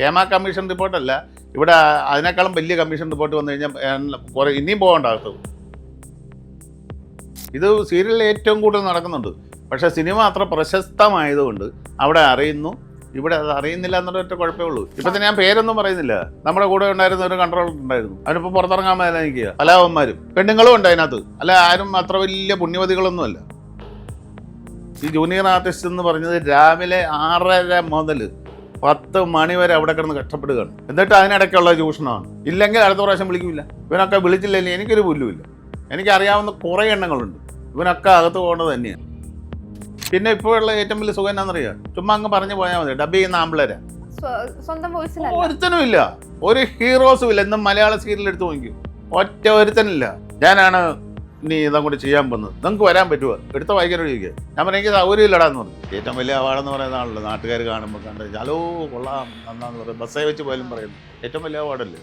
Hema commission റിപ്പോർട്ടല്ല. ഇവിടെ അതിനേക്കാളും വലിയ കമ്മീഷൻ റിപ്പോർട്ട് വന്നു കഴിഞ്ഞാൽ കുറേ ഇനിയും പോകേണ്ട ഇത് സീരിയലിൽ ഏറ്റവും കൂടുതൽ നടക്കുന്നുണ്ട്. പക്ഷേ സിനിമ അത്ര പ്രശസ്തമായതുകൊണ്ട് അവിടെ അറിയുന്നു. ഇവിടെ അത് അറിയുന്നില്ല എന്നുള്ള ഒറ്റ കുഴപ്പമേ ഉള്ളൂ. ഇപ്പൊ തന്നെ ഞാൻ പേരൊന്നും പറയുന്നില്ല. നമ്മുടെ കൂടെ ഉണ്ടായിരുന്ന ഒരു കൺട്രോളർ ഉണ്ടായിരുന്നു. അതിനിപ്പോൾ പുറത്തിറങ്ങാൻ മേലെ നിൽക്കുക. പെണ്ണുങ്ങളും ഉണ്ട് അതിനകത്ത്. അല്ല ആരും അത്ര വലിയ പുണ്യവതികളൊന്നുമല്ല. ഈ ജൂനിയർ ആർട്ടിസ്റ്റ് എന്ന് പറഞ്ഞത് രാവിലെ ആറര മുതൽ പത്ത് മണി വരെ അവിടെ കിടന്ന് കഷ്ടപ്പെടുകയാണ്. എന്നിട്ട് അതിനിടയ്ക്കുള്ള ചൂഷണമാണ്. ഇല്ലെങ്കിൽ അടുത്ത പ്രാവശ്യം വിളിക്കില്ല. ഇവനൊക്കെ വിളിച്ചില്ലെങ്കിൽ എനിക്കൊരു പുല്ലുമില്ല. എനിക്കറിയാവുന്ന കുറേ എണ്ണങ്ങളുണ്ട്. ഇവനൊക്കെ അകത്ത് പോകേണ്ടത് തന്നെയാണ്. പിന്നെ ഇപ്പോഴുള്ള ഏറ്റവും വലിയ സുഖം എന്നാണെന്നറിയാം ചുമ്മാ അങ്ങ് പറഞ്ഞു പോയാൽ മതി. ഡബ് ചെയ്യുന്ന ആമ്പിളരെ സ്വ- സ്വന്തം ഒരുത്തനും ഇല്ല ഒരു ഹീറോസും ഇല്ല. എന്നും മലയാള സീരിയൽ എടുത്ത് നോക്കി ഒറ്റ ഒരുത്തനില്ല. ഞാനാണ് നീ കൂടി ചെയ്യാൻ പോകുന്നത് നിങ്ങൾക്ക് വരാൻ പറ്റുമോ എടുത്ത വായിക്കാനോട് ചോദിക്കുക ഞാൻ പറഞ്ഞു എനിക്ക് സൗകര്യം ഇല്ലടാന്ന് പറഞ്ഞു. ഏറ്റവും വലിയ അവാർഡെന്ന് പറയുന്ന ആണല്ലോ നാട്ടുകാർ കാണുമ്പോൾ കണ്ട് ഹലോ കൊള്ളാം നന്നാന്ന് പറയും. ബസ്സേ വെച്ച് പോയാലും പറയുന്നു ഏറ്റവും വലിയ അവാർഡല്ലേ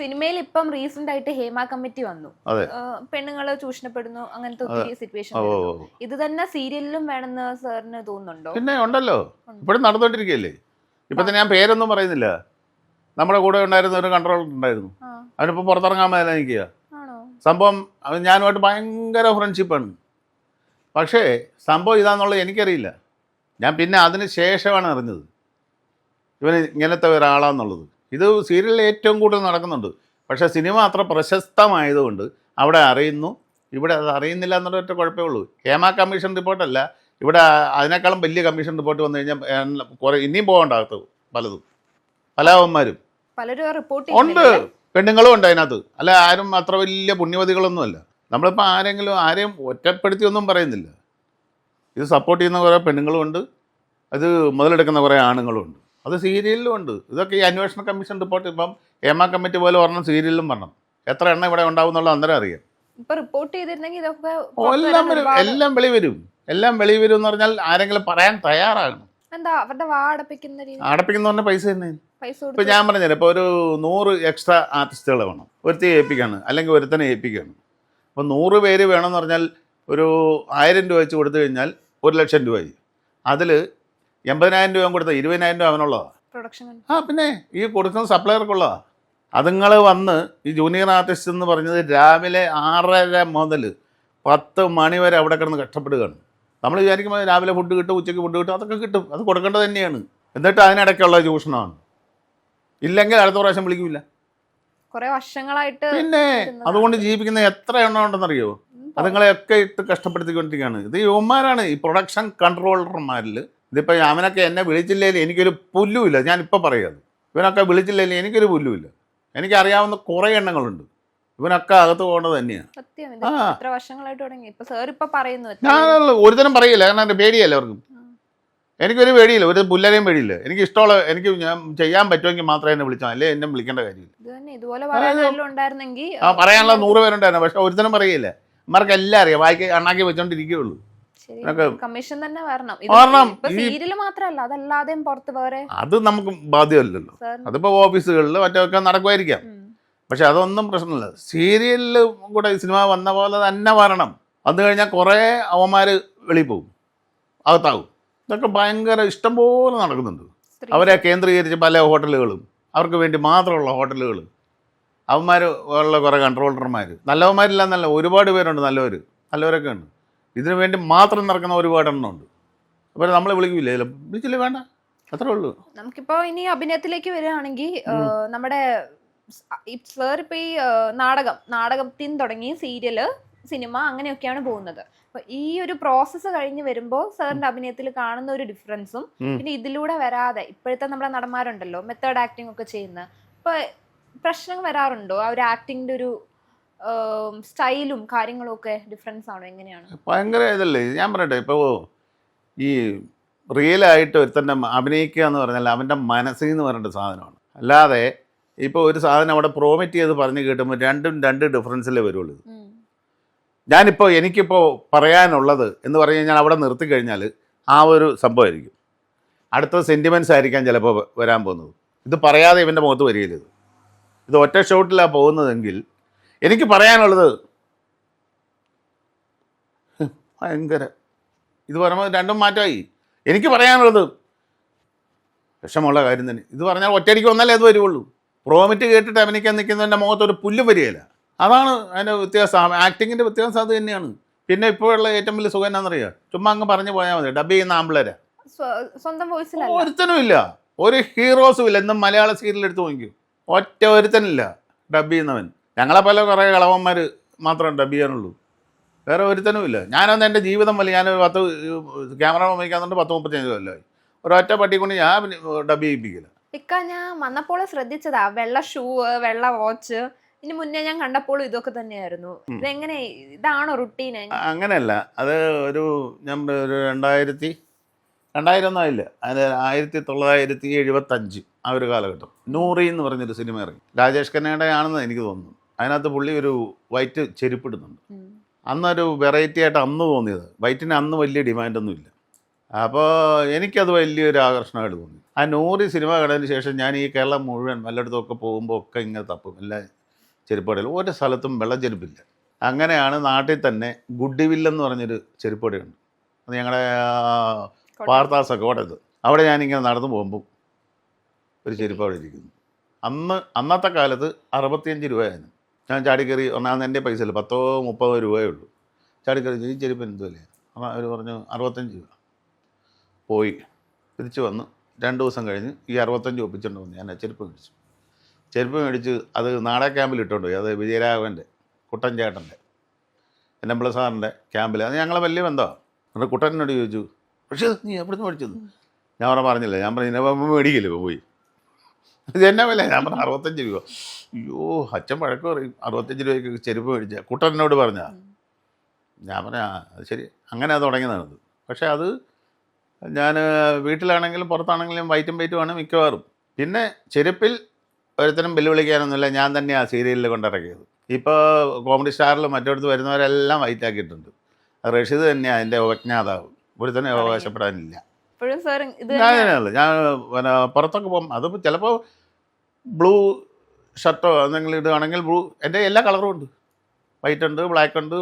സിനിമയിൽ ഇപ്പം റീസെന്റ് ആയിട്ട് ഹേമ കമ്മിറ്റി വന്നു. പെണ്ണുങ്ങളെ ചൂഷണപ്പെടുന്നു അങ്ങനത്തെ ഒത്തിരി സിറ്റുവേഷൻ ഇത് തന്നെ സീരിയലിലും വേണമെന്ന് സാറിന് തോന്നുന്നുണ്ടോ? പിന്നെ ഉണ്ടല്ലോ. ഇപ്പോഴും നടന്നുകൊണ്ടിരിക്കുകയല്ലേ? ഇപ്പൊ തന്നെ ഞാൻ പേരൊന്നും പറയുന്നില്ല. നമ്മുടെ കൂടെ ഉണ്ടായിരുന്ന ഒരു കൺട്രോൾ ഉണ്ടായിരുന്നു. അവനിപ്പോ പുറത്തിറങ്ങാൻ മേലെ നിൽക്കുക സംഭവം അവൻ ഞാനുമായിട്ട് ഭയങ്കര ഫ്രണ്ട്ഷിപ്പാണ് പക്ഷേ സംഭവം ഇതാണെന്നുള്ളത് എനിക്കറിയില്ല. ഞാൻ പിന്നെ അതിന് ശേഷമാണ് അറിഞ്ഞത്. ഇവൻ ഇങ്ങനത്തെ ഒരാളാന്നുള്ളത്. ഇത് സീരിയലിൽ ഏറ്റവും കൂടുതൽ നടക്കുന്നുണ്ട്. പക്ഷേ സിനിമ അത്ര പ്രശസ്തമായതുകൊണ്ട് അവിടെ അറിയുന്നു. ഇവിടെ അത് അറിയുന്നില്ല എന്നുള്ള ഒറ്റ കുഴപ്പമേ ഉള്ളൂ. ഹേമ കമ്മീഷൻ റിപ്പോർട്ടല്ല ഇവിടെ അതിനേക്കാളും വലിയ കമ്മീഷൻ റിപ്പോർട്ട് വന്നു കഴിഞ്ഞാൽ കുറേ ഇനിയും പോകേണ്ട അകത്ത് പലതും. പലരും ഉണ്ട്. പെണ്ണുങ്ങളും ഉണ്ട് അതിനകത്ത്. അല്ല ആരും അത്ര വലിയ പുണ്യവതികളൊന്നുമല്ല. നമ്മളിപ്പോൾ ആരെങ്കിലും ആരെയും ഒറ്റപ്പെടുത്തിയൊന്നും പറയുന്നില്ല. ഇത് സപ്പോർട്ട് ചെയ്യുന്ന കുറേ പെണ്ണുങ്ങളും ഉണ്ട്. അത് മുതലെടുക്കുന്ന കുറേ ആണുങ്ങളും ഉണ്ട്. അത് സീരിയലിലും ഉണ്ട്. ഇതൊക്കെ ഈ അന്വേഷണ കമ്മീഷൻ റിപ്പോർട്ട് ഇപ്പം ഹേമ കമ്മിറ്റി പോലെ ഒരെണ്ണം സീരിയലിലും പറഞ്ഞു എത്ര എണ്ണം ഇവിടെ ഉണ്ടാവും എന്നുള്ള അന്നേരം അറിയാം. റിപ്പോർട്ട് ചെയ്തിരുന്നെങ്കിൽ എല്ലാം വരും. എല്ലാം വെളിവരും എല്ലാം വെളി വരും എന്ന് പറഞ്ഞാൽ ആരെങ്കിലും പറയാൻ തയ്യാറാകണം. എന്താ അവരുടെ വാ അടപ്പിക്കുന്ന രീതി? അടപ്പിക്കുന്ന പറഞ്ഞ പൈസ തന്നെ. പൈസ ഇപ്പൊ ഞാൻ പറഞ്ഞില്ല ഇപ്പൊ ഒരു നൂറ് എക്സ്ട്രാ ആർട്ടിസ്റ്റുകൾ വേണം. ഒരുത്തി ഏൽപ്പിക്കാണ് അല്ലെങ്കിൽ ഒരുത്തനെ ഏൽപ്പിക്കാണ്. അപ്പൊ നൂറ് പേര് വേണമെന്ന് പറഞ്ഞാൽ ഒരു ആയിരം രൂപ വെച്ച് കൊടുത്തു കഴിഞ്ഞാൽ ഒരു ലക്ഷം രൂപയായി. അതിൽ എൺപതിനായിരം രൂപ കൊടുത്ത ഇരുപതിനായിരം രൂപ അവനുള്ളതാണ് പ്രൊഡക്ഷൻ ആ പിന്നെ ഈ കൊടുക്കുന്ന സപ്ലയർക്കുള്ളതാണ് അതുങ്ങൾ വന്ന് ഈ ജൂനിയർ ആർട്ടിസ്റ്റ് എന്ന് പറഞ്ഞത് രാവിലെ ആറര മുതൽ പത്ത് മണി വരെ അവിടെ കിടന്ന് കഷ്ടപ്പെടുകയാണ്. നമ്മൾ വിചാരിക്കുമ്പോൾ രാവിലെ ഫുഡ് കിട്ടും ഉച്ചയ്ക്ക് ഫുഡ് കിട്ടും അതൊക്കെ കിട്ടും. അത് കൊടുക്കേണ്ടത് തന്നെയാണ്. എന്നിട്ട് അതിനിടയ്ക്കുള്ള ചൂഷണമാണ്. ഇല്ലെങ്കിൽ അടുത്ത പ്രാവശ്യം വിളിക്കില്ല കുറെ വർഷങ്ങളായിട്ട് പിന്നെ അതുകൊണ്ട് ജീവിക്കുന്ന എത്ര എണ്ണം ഉണ്ടെന്നറിയോ? അതുങ്ങളെയൊക്കെ ഇട്ട് കഷ്ടപ്പെടുത്തിക്കൊണ്ടിരിക്കുകയാണ്. ഇത് യുവന്മാരാണ്. ഈ പ്രൊഡക്ഷൻ കൺട്രോളർമാരിൽ ഇതിപ്പോൾ അവനൊക്കെ എന്നെ വിളിച്ചില്ലെങ്കിൽ എനിക്കൊരു പുല്ലുമില്ല. ഞാനിപ്പോൾ പറയാത് ഇവനൊക്കെ വിളിച്ചില്ലെങ്കിൽ എനിക്കൊരു പുല്ലുമില്ല. എനിക്കറിയാവുന്ന കുറേ എണ്ണങ്ങളുണ്ട്. ഇവനൊക്കെ അകത്ത് പോകേണ്ടത് തന്നെയാണ് സത്യം. ഇത് ആ. എത്ര വർഷങ്ങളായിട്ട് തുടങ്ങി? ഇപ്പൊ സാർ ഇപ്പൊ പറയുന്നു എത്ര ഞാൻ ഒരുതരം പറയില്ല. കാരണം എന്റെ പേടിയല്ല അവർക്കും? എനിക്കൊരു പേടിയില്ല. ഒരു പുല്ലരെയും പേടിയില്ല. എനിക്ക് ഇഷ്ടമുള്ള എനിക്ക് ഞാൻ ചെയ്യാൻ പറ്റുമെങ്കിൽ മാത്രമേ എന്നെ വിളിച്ചാൽ അല്ലേ? എന്നെ വിളിക്കേണ്ട കാര്യമില്ല. ഇത് തന്നെ. ഇതുപോലെ പറയാനെല്ലാം ഉണ്ടായിരുന്നെങ്കിൽ ആ പറയാനുള്ള നൂറ് പേരുണ്ടായിരുന്നു. പക്ഷെ ഒരുത്തനും പറയില്ല. ഇമാർക്ക് എല്ലാം അറിയാം. വായിക്ക് അണ്ണാക്കി വെച്ചോണ്ടിരിക്കുകയുള്ളൂ. ശരി. കമ്മീഷൻ തന്നെ വരണം. വരണം. ഇപ്പൊ ഈ- സീരിയൽ മാത്രല്ല അതല്ലാതെയും പുറത്ത് വേറെ. അത് നമുക്ക് ബാധ്യമല്ലല്ലോ. അതിപ്പോ അതിപ്പോൾ ഓഫീസുകളിൽ മറ്റൊക്കെ നടക്കുമായിരിക്കാം. പക്ഷെ അതൊന്നും പ്രശ്നമില്ല. സീരിയലിൽ കൂടെ സിനിമ വന്ന പോലെ തന്നെ വരണം. വന്നു കഴിഞ്ഞാൽ കുറേ അവന്മാർ വെളിയിൽ പോകും. അകത്താവും ഇതൊക്കെ ഭയങ്കര ഇഷ്ടം പോലെ നടക്കുന്നുണ്ട്. അവരെ കേന്ദ്രീകരിച്ച് പല ഹോട്ടലുകളും അവർക്ക് വേണ്ടി മാത്രമുള്ള ഹോട്ടലുകൾ അവന്മാർ ഉള്ള കുറേ കൺട്രോളർമാർ നല്ലവന്മാരില്ല എന്നല്ല ഒരുപാട് പേരുണ്ട് നല്ലവർ നല്ലവരൊക്കെ ഉണ്ട്. ഇതിനു വേണ്ടി മാത്രം നടക്കുന്ന ഒരുപാട് എണ്ണം ഉണ്ട് അപ്പോൾ നമ്മളെ വിളിക്കില്ലേ? വിളിച്ചില്ലേ വേണ്ട. അത്രേ ഉള്ളൂ. നമുക്കിപ്പോ ഇനി അഭിനയത്തിലേക്ക് വരികയാണെങ്കിൽ നമ്മുടെ സാർ ഇപ്പൊ ഈ നാടകം നാടകത്തിൽ തുടങ്ങി സീരിയൽ സിനിമ അങ്ങനെയൊക്കെയാണ് പോകുന്നത്. അപ്പൊ ഈ ഒരു പ്രോസസ്സ് കഴിഞ്ഞ് വരുമ്പോൾ സാറിന്റെ അഭിനയത്തിൽ കാണുന്ന ഒരു ഡിഫറൻസും പിന്നെ ഇതിലൂടെ വരാതെ ഇപ്പോഴത്തെ നമ്മുടെ നടന്മാരുണ്ടല്ലോ മെത്തേഡ് ആക്ടിംഗ് ഒക്കെ ചെയ്യുന്ന. ഇപ്പൊ പ്രശ്നം വരാറുണ്ടോ? ആ ഒരു ആക്ടിങ്ങിന്റെ ഒരു സ്റ്റൈലും കാര്യങ്ങളും ഒക്കെ ഡിഫറൻസ് ആണോ? എങ്ങനെയാണ്? ഭയങ്കര ഇതല്ലേ? ഞാൻ പറയട്ടെ ഇപ്പോൾ ഈ റിയലായിട്ട് ഒരുത്തന്റെ അഭിനയിക്കുക എന്ന് പറഞ്ഞാൽ അവന്റെ മനസ്സിൽ നിന്ന് പറഞ്ഞിട്ട് സാധനമാണ്. അല്ലാതെ ഇപ്പോൾ ഒരു സാധനം അവിടെ പ്രോമിറ്റ് ചെയ്ത് പറഞ്ഞ് കേട്ടുമ്പോൾ രണ്ടും രണ്ട് ഡിഫറൻസിലേ വരുള്ളൂ. ഞാനിപ്പോൾ എനിക്കിപ്പോൾ പറയാനുള്ളത് എന്ന് പറഞ്ഞു കഴിഞ്ഞാൽ അവിടെ നിർത്തി കഴിഞ്ഞാൽ ആ ഒരു സംഭവമായിരിക്കും. അടുത്ത സെന്റിമെന്റ്സ് ആയിരിക്കാം ചിലപ്പോൾ വരാൻ പോകുന്നത്. ഇത് പറയാതെ ഇവന്റെ മുഖത്ത് വരികയില്ല ഇത്. ഇത് ഒറ്റ ഷോട്ടിലാണ് പോകുന്നതെങ്കിൽ എനിക്ക് പറയാനുള്ളത് ഭയങ്കര ഇത് പറയുമ്പോൾ രണ്ടും മാറ്റമായി. എനിക്ക് പറയാനുള്ളത് വിഷമമുള്ള കാര്യം തന്നെ. ഇത് പറഞ്ഞാൽ ഒറ്റയടിക്ക് വന്നാലേ അത് വരുള്ളൂ പ്രോമിറ്റ് കേട്ടിട്ട് അഭിനയിക്കാൻ നിൽക്കുന്നതിന്റെ മുഖത്ത് ഒരു പുല്ല് വരികയില്ല. അതാണ് അതിന്റെ വ്യത്യാസം. ആക്ടിങ്ങിന്റെ വ്യത്യാസം അത് തന്നെയാണ്. പിന്നെ ഇപ്പോഴുള്ള ഏറ്റവും വലിയ സുഖം എന്നാണെന്നറിയാം ചുമ്മാ അങ്ങ് പറഞ്ഞു പോയാൽ മതി. ഡബ് ചെയ്യുന്ന ആമ്പിളരെ സ്വ- സ്വന്തം വോയിസിലല്ല ഒരുത്തനും ഇല്ല ഒരു ഹീറോസും ഇല്ല. എന്നും മലയാള സീരിയൽ എടുത്തു നോക്കിക്കും. ഒറ്റ ഒരുത്തനില്ല ഡബ് ചെയ്യുന്നവൻ. ഞങ്ങളെ പോലെ കുറേ കളവന്മാർ മാത്രം ഡബ് ചെയ്യാനുള്ളൂ. വേറെ ഒരുത്തനും ഇല്ല ഞാനൊന്ന് എന്റെ ജീവിതം വലിയ ഞാൻ പത്ത് ക്യാമറ ഉപയോഗിക്കാന്നുണ്ട് പത്ത് മുപ്പത്തഞ്ച് കൊല്ലമായി ഒരൊറ്റ പട്ടി കൊണ്ട് ഞാൻ ഡബ് ചെയ്യിപ്പിക്കില്ല. ഇക്ക ഞാൻ വന്നപ്പോൾ ശ്രദ്ധിച്ചതാ. വെള്ള ഷൂ വെള്ള വാച്ച് ഇനി മുന്നേ ഞാൻ കണ്ടപ്പോൾ ഇതൊക്കെ തന്നെയായിരുന്നു. ഇതെങ്ങനെ ഇതാണോ റുട്ടീൻ അങ്ങനെയല്ല. അത് ഒരു ഞാൻ ഒരു രണ്ടായിരത്തി രണ്ടായിരം ഒന്നും ആയില്ല. അത് ആയിരത്തി തൊള്ളായിരത്തി എഴുപത്തഞ്ച് ആ ഒരു കാലഘട്ടം. നൂറി എന്ന് പറഞ്ഞൊരു സിനിമ ഇറങ്ങി. രാജേഷ് ഖന്നയുടെ ആണെന്ന് എനിക്ക് തോന്നുന്നു. അതിനകത്ത് പുള്ളി ഒരു വൈറ്റ് ചെരുപ്പിടുന്നുണ്ട് അന്നൊരു വെറൈറ്റി ആയിട്ട് അന്ന് തോന്നിയത്. വൈറ്റിന് അന്ന് വലിയ ഡിമാൻഡൊന്നും ഇല്ല അപ്പോൾ എനിക്കത് വലിയൊരു ആകർഷണമായിട്ട് തോന്നി. ആ നൂറി സിനിമ കണ്ടതിന് ശേഷം ഞാൻ ഈ കേരളം മുഴുവൻ വല്ലയിടത്തുമൊക്കെ പോകുമ്പോൾ ഒക്കെ ഇങ്ങനെ തപ്പും. എല്ലാം ചെരുപ്പടയിൽ ഒരു സ്ഥലത്തും വെള്ളം ചെരുപ്പില്ല. അങ്ങനെയാണ് നാട്ടിൽ തന്നെ ഗുഡിവില്ലെന്ന് പറഞ്ഞൊരു ചെരുപ്പടിയുണ്ട് അത് ഞങ്ങളുടെ പാർത്താസ കോട്ടയത്ത് അവിടെ ഞാനിങ്ങനെ നടന്നു പോകുമ്പോൾ ഒരു ചെരുപ്പ് അവിടെ ഇരിക്കുന്നു. അന്ന് അന്നത്തെ കാലത്ത് അറുപത്തിയഞ്ച് രൂപയായിരുന്നു. ഞാൻ ചാടിക്കറി ഒന്നാമത് എന്റെ പൈസ ഇല്ല പത്തോ മുപ്പതോ രൂപയേ ഉള്ളൂ. ചാടിക്കറി ഈ ചെരുപ്പ് എന്തുമല്ലേ അവർ പറഞ്ഞു അറുപത്തഞ്ച് രൂപ. പോയി. തിരിച്ചു വന്നു. രണ്ട് ദിവസം കഴിഞ്ഞ് ഈ അറുപത്തഞ്ച് ഒപ്പിച്ചിട്ടുണ്ട് ഞാൻ ചെരുപ്പ് മേടിച്ചു. ചെരുപ്പ് മേടിച്ച് അത് നാടക ക്യാമ്പിൽ ഇട്ടുകൊണ്ട് പോയി. അത് വിജയരാഘവന്റെ കുട്ടൻ ചേട്ടന്റെ എന്നമ്പിള സാറിന്റെ ക്യാമ്പിൽ. അത് ഞങ്ങളെ വലിയ ബന്ധമാണ് എന്നിട്ട് കുട്ടനോട് ചോദിച്ചു പക്ഷേ നീ എവിടുന്ന് മേടിച്ചത് ഞാൻ പറഞ്ഞ പറഞ്ഞില്ല. ഞാൻ പറഞ്ഞു മേടിക്കില്ല ഇപ്പോൾ പോയി. ഇത് എന്നാ വില? ഞാൻ പറഞ്ഞു അറുപത്തഞ്ച് രൂപ. അയ്യോ അച്ഛൻ വഴക്ക് പറയും. അറുപത്തഞ്ച് രൂപയ്ക്ക് ചെരുപ്പ് മേടിച്ച കുട്ടനോട് പറഞ്ഞാൽ ഞാൻ പറഞ്ഞ അത് ശരി. അങ്ങനെ അത് പക്ഷേ അത് ഞാൻ വീട്ടിലാണെങ്കിലും പുറത്താണെങ്കിലും വൈറ്റും വൈറ്റുമാണ് മിക്കവാറും. പിന്നെ ചെരുപ്പിൽ ഒരുത്തരും വെല്ലുവിളിക്കാനൊന്നുമില്ല. ഞാൻ തന്നെയാണ് സീരിയലിൽ കൊണ്ടിറക്കിയത്. ഇപ്പോൾ കോമഡി സ്റ്റാറിൽ മറ്റടുത്ത് വരുന്നവരെല്ലാം വൈറ്റാക്കിയിട്ടുണ്ട്. അത് റഷീദ് തന്നെയാണ് അതിന്റെ ഉപജ്ഞാതാവ്. ഒരുത്തനും അവകാശപ്പെടാനില്ല. ഞാൻ പിന്നെ പുറത്തൊക്കെ പോകും. അത് ചിലപ്പോൾ ബ്ലൂ ഷർട്ടോ എന്തെങ്കിലും ഇടുകയാണെങ്കിൽ ബ്ലൂ എന്റെ എല്ലാ കളറും ഉണ്ട്. വൈറ്റ് ഉണ്ട് ബ്ലാക്ക് ഉണ്ട്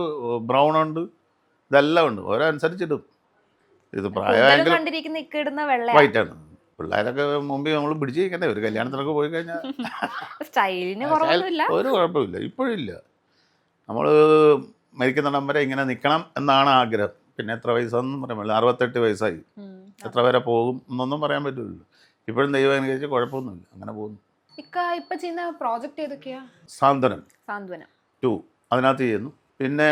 ബ്രൗൺ ഉണ്ട് ഇതെല്ലാം ഉണ്ട്. ഓരോ അനുസരിച്ചിടും. ഇത് പ്രായമായെങ്കിൽ കണ്ടിരിക്കുന്ന ഇക്ക ഇടുന്ന വെള്ള വൈറ്റ് ആണ് പിള്ളേരൊക്കെ മുമ്പ് നമ്മൾ പിടിച്ചിരിക്കണ്ടേ ഒരു കല്യാണത്തിനൊക്കെ പോയി കഴിഞ്ഞാൽ ഒരു കുഴപ്പമില്ല. ഇപ്പോഴില്ല. നമ്മൾ മരിക്കുന്നിടം വരെ ഇങ്ങനെ നിൽക്കണം എന്നാണ് ആഗ്രഹം. പിന്നെ എത്ര വയസ്സെന്നും പറയാൻ പറ്റില്ല. അറുപത്തെട്ട് വയസ്സായി. എത്ര വരെ പോകും എന്നൊന്നും പറയാൻ പറ്റില്ലല്ലോ. ഇപ്പോഴും ദൈവം അനുകരിച്ച് കുഴപ്പമൊന്നുമില്ല. അങ്ങനെ പോകുന്നു. ഇപ്പൊ ചെയ്യുന്ന പ്രോജക്റ്റ് ഏതൊക്കെയാ? സാന്ത്വനം. സാന്ത്വനം. ടു. അതിനകത്ത് ചെയ്യുന്നു. പിന്നെ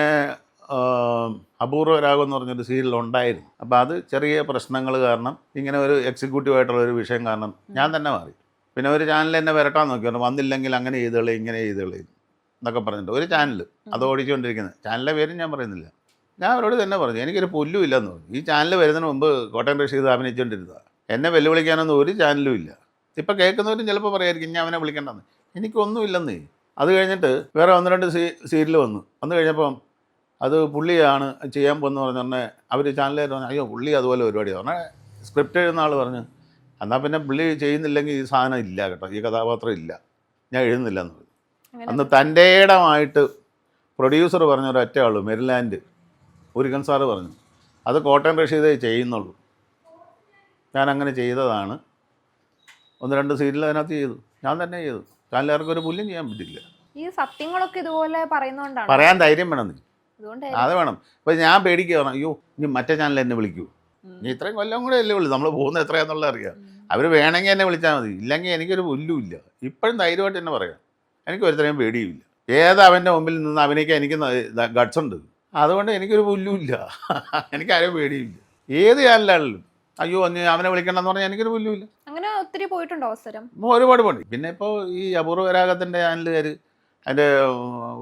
അപൂർവ രാഗം എന്ന് പറഞ്ഞൊരു സീരിയൽ ഉണ്ടായിരുന്നു. അപ്പോൾ അത് ചെറിയ പ്രശ്നങ്ങൾ കാരണം ഇങ്ങനെ ഒരു എക്സിക്യൂട്ടീവ് ആയിട്ടുള്ള ഒരു വിഷയം കാരണം ഞാൻ തന്നെ മാറി. പിന്നെ ഒരു ചാനൽ എന്നെ വരട്ടാൻ നോക്കി. പറഞ്ഞു വന്നില്ലെങ്കിൽ അങ്ങനെ ചെയ്തോളെ ഇങ്ങനെ ചെയ്തോളെ എന്നൊക്കെ പറഞ്ഞിട്ട് ഒരു ചാനൽ അത് ഓടിച്ചുകൊണ്ടിരിക്കുന്നത് ചാനലിലെ പേരും ഞാൻ പറയുന്നില്ല. ഞാൻ അവരോട് തന്നെ പറഞ്ഞു എനിക്കൊരു പുല്ലും ഇല്ലെന്ന് പറഞ്ഞു. ഈ ചാനൽ വരുന്നതിന് മുമ്പ് കോട്ടയം റഷീദ് അഭിനയിച്ചുകൊണ്ടിരുന്നതാണ് എന്നെ വെല്ലുവിളിക്കാനൊന്നും ഒരു ചാനലും ഇല്ല. ഇപ്പം കേൾക്കുന്നവരും ചിലപ്പോൾ പറയായിരിക്കും ഞാൻ അവനെ വിളിക്കേണ്ടെന്ന്. എനിക്കൊന്നുമില്ലെന്നേ അത് കഴിഞ്ഞിട്ട് വേറെ ഒന്ന് രണ്ട് സീ സീരിയൽ വന്നു. വന്നു കഴിഞ്ഞപ്പം അത് പുള്ളിയാണ് ചെയ്യാൻ പോകുന്നത് പറഞ്ഞു പറഞ്ഞാൽ അവർ ചാനലുകാർ പറഞ്ഞു അയ്യോ പുള്ളി അതുപോലെ പരിപാടി. പറഞ്ഞാൽ സ്ക്രിപ്റ്റ് എഴുതുന്ന ആൾ പറഞ്ഞു എന്നാൽ പിന്നെ പുള്ളി ചെയ്യുന്നില്ലെങ്കിൽ ഈ സാധനം ഇല്ല കേട്ടോ ഈ കഥാപാത്രം ഇല്ല ഞാൻ എഴുതുന്നില്ല. എന്ന് പറഞ്ഞു. അന്ന് തന്റെ ഇടമായിട്ട് പ്രൊഡ്യൂസർ പറഞ്ഞ ഒരു ഒറ്റ ആളു മെരിലാൻഡ് ഒരിക്കൻ സാറ് പറഞ്ഞു അത് കോട്ടയം റഷീദേ ചെയ്യുന്നുള്ളൂ. ഞാൻ അങ്ങനെ ചെയ്തതാണ്. ഒന്ന് രണ്ട് സീരിയൽ അതിനകത്ത് ചെയ്തു. ഞാൻ തന്നെ ചെയ്തു. ചാനലുകാർക്ക് ഒരു പുല്ലും ചെയ്യാൻ പറ്റില്ല. ഈ സത്യങ്ങളൊക്കെ ഇതുപോലെ പറയുന്നോണ്ടാണ്? പറയാൻ ധൈര്യം വേണം നീ അത് വേണം. ഇപ്പൊ ഞാൻ പേടിക്കുകയാണ് അയ്യോ ഇനി മറ്റേ ചാനൽ എന്നെ വിളിക്കൂ. ഇനി ഇത്രയും കൊല്ലം കൂടെ അല്ലേ വിളി നമ്മൾ പോകുന്നത് എത്രയാണെന്നുള്ളത് അറിയാം. അവർ വേണമെങ്കിൽ എന്നെ വിളിച്ചാൽ മതി. ഇല്ലെങ്കിൽ എനിക്കൊരു പുല്ലും ഇല്ല. ഇപ്പോഴും ധൈര്യമായിട്ട് എന്നെ പറയാം. എനിക്ക് ഒരുത്തരെയും പേടിയുമില്ല ഏത് അവന്റെ മുമ്പിൽ നിന്ന് അഭിനയിക്കാൻ എനിക്ക് ഗഡ്സ് ഉണ്ട്. അതുകൊണ്ട് എനിക്കൊരു പുല്ലും ഇല്ല. എനിക്ക് ആരും പേടിയില്ല ഏത് ചാനലാണെങ്കിലും അയ്യോ അന്ന് അവനെ വിളിക്കണമെന്ന് പറഞ്ഞാൽ എനിക്കൊരു പുല്ലും ഇല്ല. അങ്ങനെ ഒത്തിരി പോയിട്ടുണ്ടോ അവസരം? ഒരുപാട് പണി പിന്നെ ഇപ്പോൾ ഈ അപൂർവരാഗത്തിന്റെ ചാനലുകാർ അതിന്റെ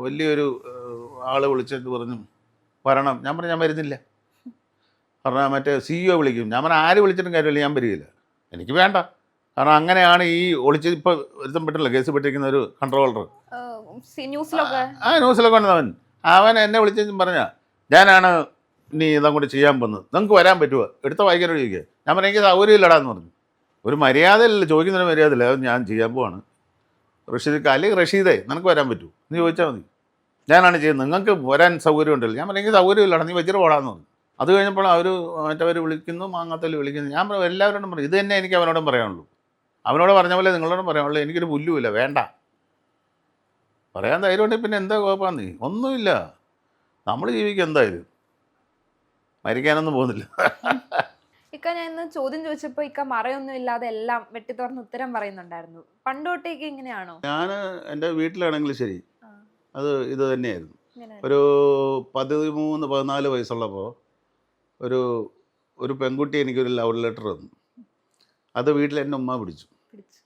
വലിയൊരു ആൾ വിളിച്ചിട്ട് പറഞ്ഞു വരണം. ഞാൻ പറഞ്ഞു ഞാൻ വരുന്നില്ല. പറഞ്ഞാൽ മറ്റേ സി ഒ വിളിക്കും. ഞാൻ പറഞ്ഞാൽ ആര് വിളിച്ചിട്ടും കാര്യമില്ല ഞാൻ വരികയില്ല. എനിക്ക് വേണ്ട. കാരണം അങ്ങനെയാണ് ഈ ഒളിച്ച് ഇപ്പൊ ഒരുത്തം പെട്ടില്ല കേസ് പെട്ടിരിക്കുന്ന ഒരു കൺട്രോളർ ആ ന്യൂസിലൊക്കെ വന്നവൻ അവൻ. എന്നെ വിളിച്ചും പറഞ്ഞ ഞാനാണ് നീ ഇതും കൂടി ചെയ്യാൻ പോകുന്നത്. നിങ്ങൾക്ക് വരാൻ പറ്റുമോ? എടുത്ത വായിക്കാനോട് ചോദിക്കുക ഞാൻ പറഞ്ഞു എനിക്ക് സൗകര്യമില്ലടാന്ന് പറഞ്ഞു. ഒരു മര്യാദയില്ല ചോദിക്കുന്നതിന് മര്യാദയില്ല ഞാൻ ചെയ്യാൻ പോവാണ്. റഷീദ് അല്ലെങ്കിൽ റഷീദേ നിനക്ക് വരാൻ പറ്റൂ നീ ചോദിച്ചാൽ മതി. ഞാനാണ് ചെയ്യുന്നത്. നിങ്ങൾക്ക് വരാൻ സൗകര്യം ഉണ്ടല്ലോ ഞാൻ പറഞ്ഞു എനിക്ക് സൗകര്യമില്ലടാ നീ വെച്ചിട്ട് പോടാന്ന് പറഞ്ഞു. അത് കഴിഞ്ഞപ്പോൾ അവർ മറ്റവർ വിളിക്കുന്നു മാങ്ങാത്തൽ വിളിക്കുന്നു. ഞാൻ എല്ലാവരോടും പറയും ഇത് തന്നെ എനിക്ക് അവനോടും പറയാനുള്ളൂ. അവനോട് പറഞ്ഞ പോലെ നിങ്ങളോടും പറയാനുള്ളൂ എനിക്കൊരു പുല്ലുമില്ല വേണ്ട. പറയാൻ ധൈര്യമുണ്ടെങ്കിൽ പിന്നെ എന്താ കുഴപ്പമാണ് നീ ഒന്നുമില്ല. നമ്മൾ ജീവിക്കുക എന്തായാലും മരിക്കാനൊന്നും പോകുന്നില്ല. ഇക്ക ഞാൻ ഇന്ന് ചോദ്യം ചോദിച്ചപ്പോൾ ഇക്ക മറയൊന്നും ഇല്ലാതെ എല്ലാം വെട്ടിത്തുറന്ന് ഉത്തരം പറയുന്നുണ്ടായിരുന്നു. പണ്ടോട്ടേക്ക് ഇങ്ങനെയാണോ? ഞാൻ എന്റെ വീട്ടിലാണെങ്കിൽ ശരി അത് ഇത് തന്നെയായിരുന്നു. ഒരു പതിമൂന്ന് പതിനാല് വയസ്സുള്ളപ്പോൾ ഒരു ഒരു പെൺകുട്ടി എനിക്കൊരു ലവ് ലെറ്റർ തന്നു. അത് വീട്ടിൽ എന്റെ ഉമ്മ പിടിച്ചു. പിടിച്ചു.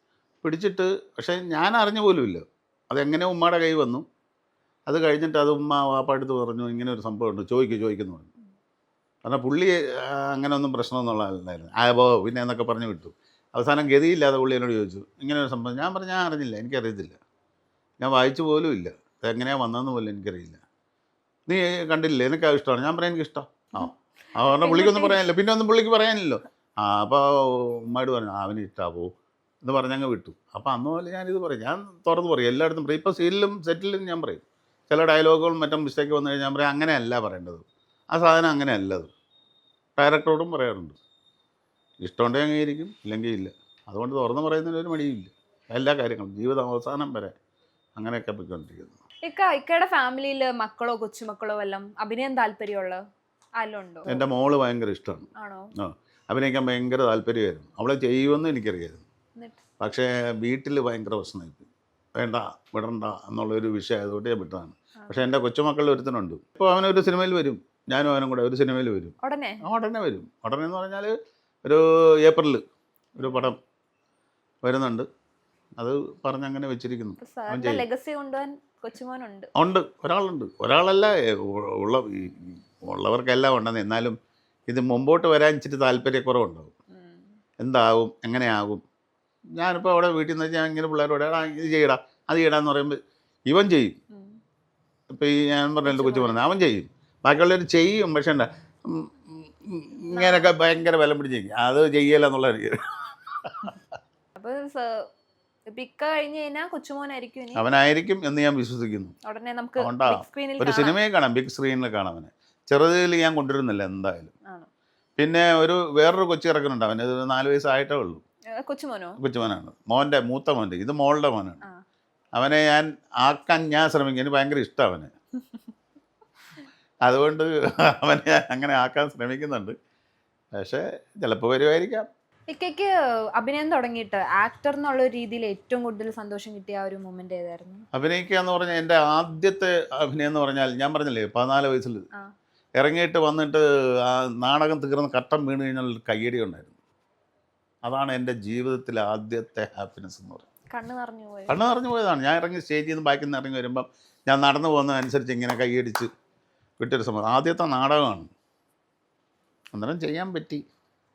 പിടിച്ചിട്ട് പക്ഷേ ഞാൻ അറിഞ്ഞ പോലുമില്ല. അതെങ്ങനെ ഉമ്മയുടെ കൈ വന്നു? അത് കഴിഞ്ഞിട്ട് അത് ഉമ്മ വാപ്പാടുത്ത് പറഞ്ഞു ഇങ്ങനെ ഒരു സംഭവമുണ്ട് ചോദിക്കും ചോദിക്കുന്നു പറഞ്ഞു. കാരണം പുള്ളി അങ്ങനെയൊന്നും പ്രശ്നമൊന്നുള്ള ആളല്ലായിരുന്നു. ആ പോ പിന്നെ എന്നൊക്കെ പറഞ്ഞു വിട്ടു. അവസാനം ഗതിയില്ലാതെ പുള്ളി എന്നോട് ചോദിച്ചു ഇങ്ങനെ ഒരു സംഭവം? ഞാൻ പറഞ്ഞു ഞാൻ അറിഞ്ഞില്ല. എനിക്കറിയത്തില്ല. ഞാൻ വായിച്ചു പോലും ഇല്ല ഇതെങ്ങനെയാണ് വന്നതെന്ന് പോലും എനിക്കറിയില്ല. നീ കണ്ടില്ലേ? എനിക്ക് ഇഷ്ടമാണ്. ഞാൻ പറയാൻ എനിക്ക് ഇഷ്ടം ആ ആ പറഞ്ഞ പുള്ളിക്കൊന്നും പറയാനില്ല. പിന്നെ ഒന്നും പുള്ളിക്ക് പറയാനില്ലല്ലോ. ആ അപ്പോൾ ഉമ്മയോട് പറഞ്ഞു "ആ, അവന് ഇഷ്ടാവോ. എന്ന് പറഞ്ഞങ്ങ് വിട്ടു. അപ്പോൾ അന്ന് പോലെ ഞാനിത് പറയും. ഞാൻ തുറന്ന് പറയും. എല്ലായിടത്തും പറയും. ഇപ്പോൾ സീരിയലും സെറ്റിലും ഞാൻ പറയും. ചില ഡയലോഗുകളും മറ്റും മിസ്റ്റേക്ക് വന്നു കഴിഞ്ഞാൽ ഞാൻ പറയും അങ്ങനെയല്ല പറയേണ്ടത്. ആ സാധനം അങ്ങനെ അല്ലത് ഡയറക്ടറോടും പറയാറുണ്ട്. ഇഷ്ടമുണ്ടെങ്കിൽ അംഗീകരിക്കും ഇല്ലെങ്കിൽ ഇല്ല. അതുകൊണ്ട് തുറന്ന് പറയുന്നതിന് ഒരു മടിയില്ല എല്ലാ കാര്യങ്ങളും ജീവിതം അവസാനം വരെ അങ്ങനെയൊക്കെ പോയിക്കൊണ്ടിരിക്കുന്നു. ഇക്ക ഇക്കയുടെ ഫാമിലിയിൽ മക്കളോ കൊച്ചുമക്കളോ എല്ലാം അഭിനയം താല്പര്യമുള്ള ആരെല്ലാം എന്റെ മോൾ ഭയങ്കര ഇഷ്ടമാണ് ആണോ? ആ അഭിനയിക്കാൻ ഭയങ്കര താല്പര്യമായിരുന്നു. അവളെ ചെയ്യുമെന്ന് എനിക്കറിയായിരുന്നു. എന്നിട്ട്? പക്ഷേ വീട്ടിൽ ഭയങ്കര പ്രശ്നമായിരുന്നു വേണ്ട വിടണ്ട എന്നുള്ളൊരു വിഷയം ആയതുകൊണ്ട് ഞാൻ വിട്ടതാണ്. പക്ഷേ എന്റെ കൊച്ചുമക്കളിൽ ഒരുത്തനുണ്ട്. ഇപ്പോൾ അവനൊരു സിനിമയിൽ വരും. ഞാനും അവനും കൂടെ ഒരു സിനിമയിൽ വരും. ഉടനെ? ആ, ഉടനെ വരും. ഉടനെ എന്ന് പറഞ്ഞാൽ ഒരു ഏപ്രിൽ ഒരു പടം വരുന്നുണ്ട്. അത് പറഞ്ഞങ്ങനെ വെച്ചിരിക്കുന്നു. ലെഗസി കൊണ്ടുപോകാൻ കൊച്ചുമോനുണ്ട്. ഉണ്ട്. ഒരാളുണ്ട്. ഒരാളല്ല ഉള്ള ഉള്ളവർക്കെല്ലാം ഉണ്ടെന്ന്. എന്നാലും ഇത് മുമ്പോട്ട് വരാൻ ഇച്ചിരി താല്പര്യക്കുറവുണ്ടാവും. എന്താകും എങ്ങനെയാകും? ഞാനിപ്പോൾ അവിടെ വീട്ടിൽ നിന്ന് ഞാൻ ഇങ്ങനെ പിള്ളേരോട് എടാ ഇത് ചെയ്യടാ അത് ചെയ്യടാന്ന് പറയുമ്പോൾ ഇവൻ ചെയ്യും. ഇപ്പം ഇപ്പോൾ ഈ ഞാൻ പറഞ്ഞ എന്റെ കൊച്ചു പറഞ്ഞത് അവൻ ചെയ്യും. ബാക്കിയുള്ളവർ ചെയ്യും. പക്ഷേ എന്താ ഇങ്ങനെയൊക്കെ ഭയങ്കര ബലം പിടിച്ചിരിക്കും അത് ചെയ്യല എന്നുള്ള എനിക്ക് കഴിഞ്ഞു കഴിഞ്ഞാൽ കൊച്ചുമോനായിരിക്കും ഇനി. അവനായിരിക്കും എന്ന് ഞാൻ വിശ്വസിക്കുന്നു. ഉടനെ നമുക്ക് ബിഗ് സ്ക്രീനിൽ ഒരു സിനിമയെ കാണാം ബിഗ് സ്ക്രീനിൽ കാണാം അവനെ. ചെറുതിൽ ഞാൻ കൊണ്ടുവരുന്നില്ല എന്തായാലും. പിന്നെ ഒരു വേറൊരു കൊച്ചു ഇറക്കുന്നുണ്ട് അവന് ഇത് നാല് വയസ്സായിട്ടേ ഉള്ളൂ. കൊച്ചുമോനോ? കൊച്ചുമോനാണ്. മോന്റെ മൂത്ത മോന്റെ ഇത് മോളുടെ മോനാണ്. അവനെ ഞാൻ ആക്കാൻ ഞാൻ ശ്രമിക്കും. എനിക്ക് ഭയങ്കര ഇഷ്ടം അവന്. അതുകൊണ്ട് അവനെ അങ്ങനെ ആക്കാൻ ശ്രമിക്കുന്നുണ്ട്. പക്ഷേ ചിലപ്പോൾ വരുമായിരിക്കാം ഇക്കയ്ക്ക് അഭിനയം തുടങ്ങിയിട്ട് ആക്ടർ എന്നുള്ള രീതിയിൽ ഏറ്റവും കൂടുതൽ സന്തോഷം കിട്ടിയ ആ ഒരു മൊമെന്റ് ഏതായിരുന്നു? അഭിനയിക്കുക എന്ന് പറഞ്ഞാൽ എന്റെ ആദ്യത്തെ അഭിനയം എന്ന് പറഞ്ഞാൽ ഞാൻ പറഞ്ഞില്ലേ പതിനാല് വയസ്സിൽ ഇറങ്ങിയിട്ട് വന്നിട്ട് ആ നാടകം തീർന്ന് കട്ടം വീണ് കഴിഞ്ഞാൽ ഒരു കയ്യടി ഉണ്ടായിരുന്നു. അതാണ് എന്റെ ജീവിതത്തിലെ ആദ്യത്തെ ഹാപ്പിനെസ് എന്ന് പറയുന്നത് കണ്ണു നിറഞ്ഞു പോയി. കണ്ണ് നിറഞ്ഞു പോയതാണ്. ഞാൻ ഇറങ്ങി സ്റ്റേജിൽ നിന്ന് ബാക്കിൽ നിന്ന് ഇറങ്ങി വരുമ്പം ഞാൻ നടന്നു പോകുന്നതനുസരിച്ച് ഇങ്ങനെ കൈയടിച്ച് വിട്ടൊരു സംഭവം ആദ്യത്തെ നാടകമാണ്. അന്നേരം ചെയ്യാൻ പറ്റി.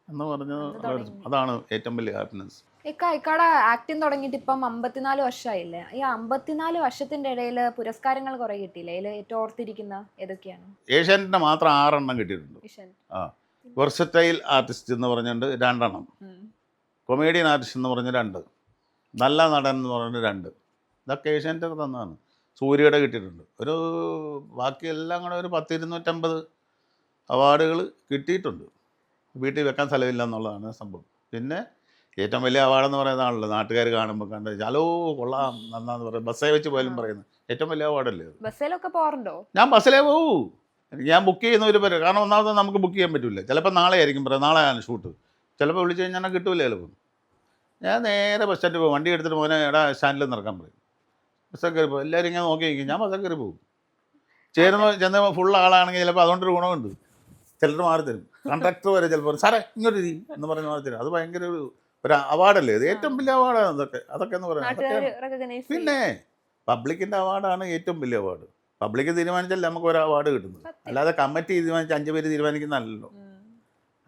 എന്ന് പറഞ്ഞത് അതാണ് ഏറ്റവും വലിയ ഹാപ്പിനെസ് ഇക്കായിക്കാട ആക്ടിങ് തുടങ്ങിയിട്ട് ഇപ്പം അമ്പത്തിനാല് വർഷമായില്ലേ? ഈ അമ്പത്തിനാല് വർഷത്തിന്റെ ഇടയിൽ പുരസ്കാരങ്ങൾ കുറെ കിട്ടിയില്ലേ? അതിൽ ഏറ്റവും ഓർത്തിരിക്കുന്ന ഏതൊക്കെയാണ്? ഏഷ്യാനെറ്റിന് മാത്രം ആറെണ്ണം കിട്ടിയിട്ടുണ്ട്. ആ. വെർസറ്റൈൽ ആർട്ടിസ്റ്റ് എന്ന് പറഞ്ഞിട്ട് രണ്ടെണ്ണം. കൊമേഡിയൻ ആർട്ടിസ്റ്റ് എന്ന് പറഞ്ഞ് രണ്ട്. നല്ല നടൻ എന്ന് പറഞ്ഞ് രണ്ട്. ഇതൊക്കെ ഏഷ്യാനെറ്റ് തന്നതാണ് സൂര്യയുടെ കിട്ടിയിട്ടുണ്ട്. ഒരു ബാക്കി എല്ലാം കൂടെ ഒരു പത്ത് ഇരുന്നൂറ്റമ്പത് അവാർഡുകൾ കിട്ടിയിട്ടുണ്ട്. വീട്ടിൽ വെക്കാൻ സ്ഥലമില്ല എന്നുള്ളതാണ് സംഭവം. പിന്നെ ഏറ്റവും വലിയ അവാർഡെന്ന് പറയുന്നതാണല്ലോ നാട്ടുകാർ കാണുമ്പോൾ കണ്ട് ഹലോ കൊള്ളാം നന്നാന്ന് പറയും ബസ്സേ വെച്ച് പോലും പറയുന്നത്. ഏറ്റവും വലിയ അവാർഡല്ലേ ബസ്സിലൊക്കെ പോകാറുണ്ടോ? ഞാൻ ബസ്സിലേ പോകൂ ഞാൻ ബുക്ക് ചെയ്യുന്ന ഒരു പേര് കാരണം ഒന്നാമത് നമുക്ക് ബുക്ക് ചെയ്യാൻ പറ്റില്ല ചിലപ്പോൾ നാളെ ആയിരിക്കും പറയാം നാളെയാണ് ഷൂട്ട്. ചിലപ്പോൾ വിളിച്ച് കഴിഞ്ഞാൽ കിട്ടില്ല ചിലപ്പോൾ ഞാൻ നേരെ ബസ് സ്റ്റാൻഡിൽ പോകും വണ്ടി എടുത്തിട്ട് മോനെ എടാ സ്റ്റാൻഡിൽ നിറക്കാൻ പറയും. ബസ്സൊക്കെ കയറി പോകും എല്ലാവരും ഇങ്ങനെ നോക്കി നിൽക്കും ഞാൻ ബസ്സൊക്കെ കയറി പോകും ചേരുന്ന ചെന്ന് ഫുൾ ആളാണെങ്കിൽ ചിലപ്പോൾ അതുകൊണ്ടൊരു ഗുണമുണ്ട്. ചിലർ മാറി തരും കണ്ടക്ടർ വരെ ചിലപ്പോൾ സാറേ ഇങ്ങോട്ട് ഇരി എന്ന് പറയുന്ന മാറി തരും. അത് ഭയങ്കര ഒരു ഒരു അവാർഡല്ലേ ഇത്? ഏറ്റവും വലിയ അവാർഡാണ് അതൊക്കെ അതൊക്കെ എന്ന് പറയുന്നത് പിന്നെ പബ്ലിക്കിന്റെ അവാർഡാണ് ഏറ്റവും വലിയ അവാർഡ് പബ്ലിക് തീരുമാനിച്ചല്ലേ നമുക്ക് ഒരു അവാർഡ് കിട്ടുന്നത്. അല്ലാതെ കമ്മിറ്റി തീരുമാനിച്ച് അഞ്ച് പേര് തീരുമാനിക്കുന്നതല്ലല്ലോ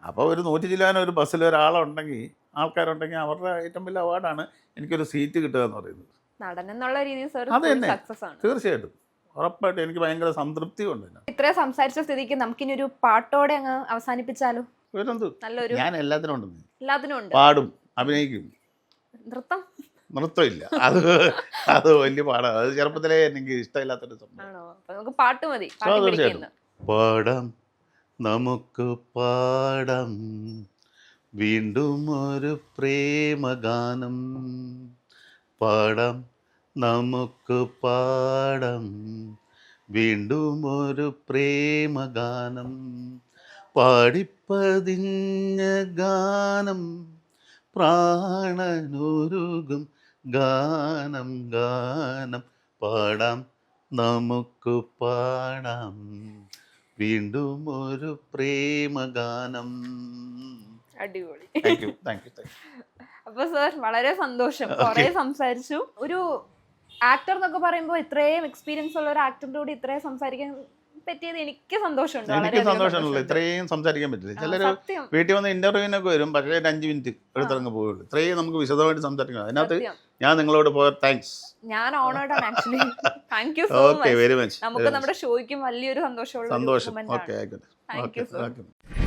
അപ്പോൾ ഒരു നൂറ്റി ചില്ലാൻ ഒരു ബസ്സിൽ ഒരാളുണ്ടെങ്കിൽ ആൾക്കാരുണ്ടെങ്കിൽ അവരുടെ ഏറ്റവും വലിയ അവാർഡാണ് എനിക്കൊരു സീറ്റ് കിട്ടുക എന്ന് പറയുന്നത്. നടൻ എന്നുള്ള രീതിയിൽ തീർച്ചയായിട്ടും. ഉറപ്പായിട്ടും എനിക്ക് ഭയങ്കര സംതൃപ്തി ഉണ്ട് ഇത്രയും സംസാരിച്ച സ്ഥിതിക്ക് നമുക്കിനി ഒരു പാട്ടോടെ അങ്ങ് അവസാനിപ്പിച്ചാലോ? നല്ലൊരു ഞാൻ എല്ലാത്തിനും ഉണ്ട് എല്ലാത്തിനും ഉണ്ട്. പാടും അഭിനയിക്കും. നൃത്തം? നൃത്തമില്ല. അത് അത് വലിയ പാടാണ് അത് ചെറുപ്പത്തിലേ എനിക്ക് ഇഷ്ടമില്ലാത്തൊരു സംഭവം പാട്ട് മതി. പാടാം നമുക്ക് പാടാം. വീണ്ടും ഒരു പ്രേമഗാനം. പാടാം നമുക്ക് പാടം വീണ്ടും ഒരു പ്രേമഗാനം. പാടിപ്പതിഞ്ഞ ഗാനം പ്രാണനുരുകും ഗാനം ഗാനം പാടാം നമുക്ക് പാടാം. വീണ്ടും ഒരു പ്രേമഗാനം. അടിപൊളി. അപ്പൊ സർ വളരെ സന്തോഷം. കുറെ സംസാരിച്ചു. ഒരു ആക്ടർ എന്നൊക്കെ പറയുമ്പോൾ ഇത്രയും എക്സ്പീരിയൻസ് ഉള്ള ഒരു ആക്ടറിന്റെ കൂടി ഇത്രയും സംസാരിക്കാൻ പറ്റിയത് എനിക്ക് സന്തോഷമുണ്ട്. എനിക്ക് സന്തോഷമുണ്ടല്ലോ ഇത്രയും സംസാരിക്കാൻ പറ്റില്ല. ചിലർ വീട്ടിൽ വന്ന് ഇന്റർവ്യൂവിനൊക്കെ വരും. പക്ഷേ ഒരു അഞ്ച് മിനിറ്റ് എടുത്തിറങ്ങി പോവുള്ളൂ. ഇത്രയും നമുക്ക് വിശദമായിട്ട് സംസാരിക്കണം. അതിനകത്ത്. ഞാൻ നിങ്ങളോട് പോയ താങ്ക്സ് ഞാൻ ഓണേർഡാണ് actually thank you so much very much നമുക്ക് നമ്മുടെ ഷോയ്ക്കും വലിയൊരു സന്തോഷമുള്ള സന്തോഷം. ഓക്കെ ആയിക്കോട്ടെ. ഓക്കെ